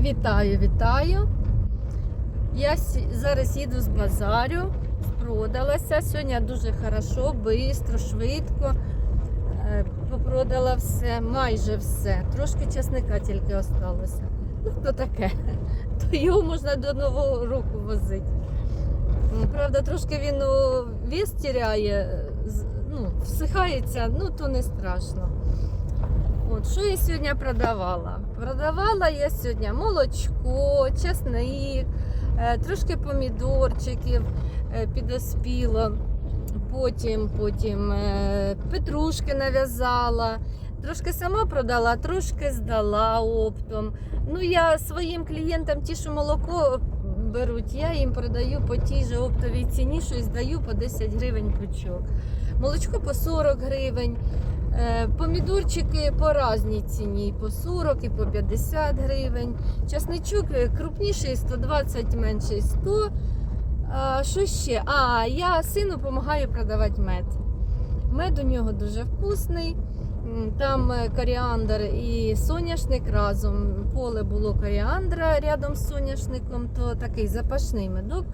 Вітаю, вітаю. Я зараз їду з базарю, продалася. Сьогодні дуже хорошо, швидко, швидко. Е, Попродала все, майже все. Трошки часника тільки осталося. Ну, хто таке? То його можна до Нового року возити. Правда, трошки він вес тіряє, ну, всихається, ну то не страшно. От, що я сьогодні продавала? Продавала я сьогодні молочко, чесник, е, трошки помідорчиків е, підоспіло. Потім, потім е, петрушки нав'язала. Трошки сама продала, трошки здала оптом. Ну, я своїм клієнтам ті, що молоко беруть, я їм продаю по тій же оптовій ціні, що здаю по 10 гривень пучок. Молочко по 40 гривень. Е, Помідорчики по разній ціні, по 40, і по 50 гривень. Часничок е, крупніший 120, менший 100. А, що ще? А, я сину допомагаю продавати мед. Мед у нього дуже вкусний. Там е, коріандр і соняшник разом. Поле було коріандра рядом з соняшником, то такий запашний медок.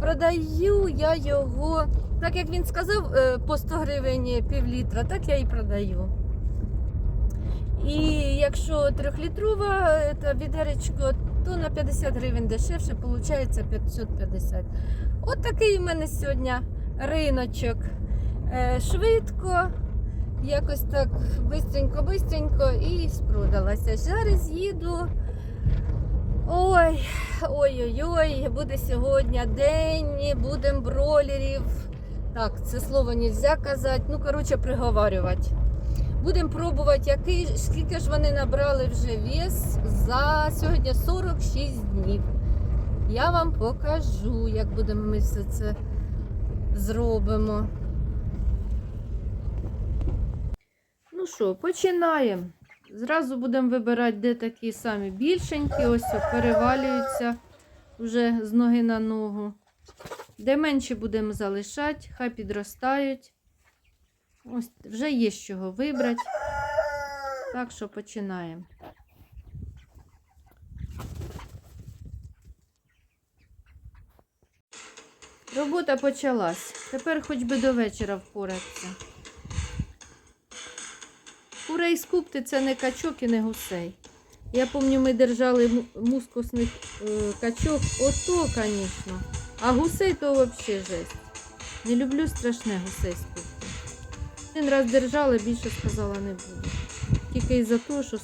Продаю я його, так як він сказав, е, по 100 гривень пів літра, так я і продаю. І якщо трьохлітрова е, відеречко, то на 50 гривень дешевше, виходить 550. От такий у мене сьогодні риночок. Е, Швидко, якось так бистренько-бистренько і спродалася. Зараз їду. Ой, ой-ой-ой, буде сьогодні день, будемо бролерів. Так, це слово не можна казати. Ну, коротше, приговарювати. Будемо пробувати, який, скільки ж вони набрали вже вес за сьогодні 46 днів. Я вам покажу, як будемо ми все це зробимо. Ну що, починаємо. Зразу будемо вибирати, де такі самі більшенькі, ось перевалюються вже з ноги на ногу. Де менші будемо залишати, хай підростають. Ось вже є з чого вибрати. Так що починаємо. Робота почалась. Тепер хоч би до вечора впоратися. Курей з купти це не качок і не гусей. Я пам'ятаю, ми держали му- мускусних е, качок, ото, звісно. А гусей то взагалі жесть. Не люблю страшне гусей з купти. Один раз держала, більше сказала не буду. Тільки із-за того, що з.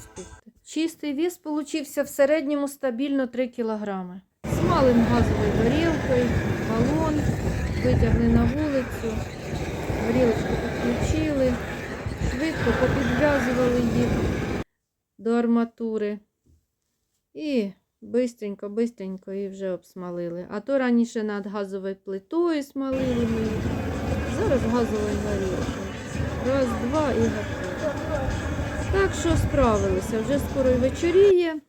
Чистий вес получився в середньому стабільно 3 кілограми. Смалим газовою горілкою, балон, витягли на вулицю, горілочку підключили, швидко попідв'язували їх до арматури. І бистренько, бистренько її вже обсмалили. А то раніше над газовою плитою смалили ми. Зараз газовою горілкою. Раз, два і готово. Так що справилися. Вже скоро й вечоріє.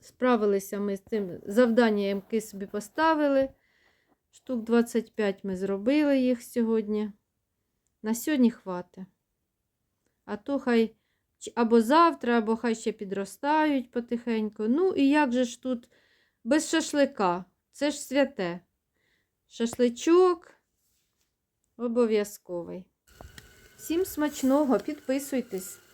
Справилися ми з цим завданням, яке собі поставили. Штук 25 ми зробили їх сьогодні. На сьогодні хватить. А то хай або завтра, або хай ще підростають потихеньку. Ну і як же ж тут без шашлика? Це ж святе. Шашличок обов'язковий. Всім смачного, підписуйтесь.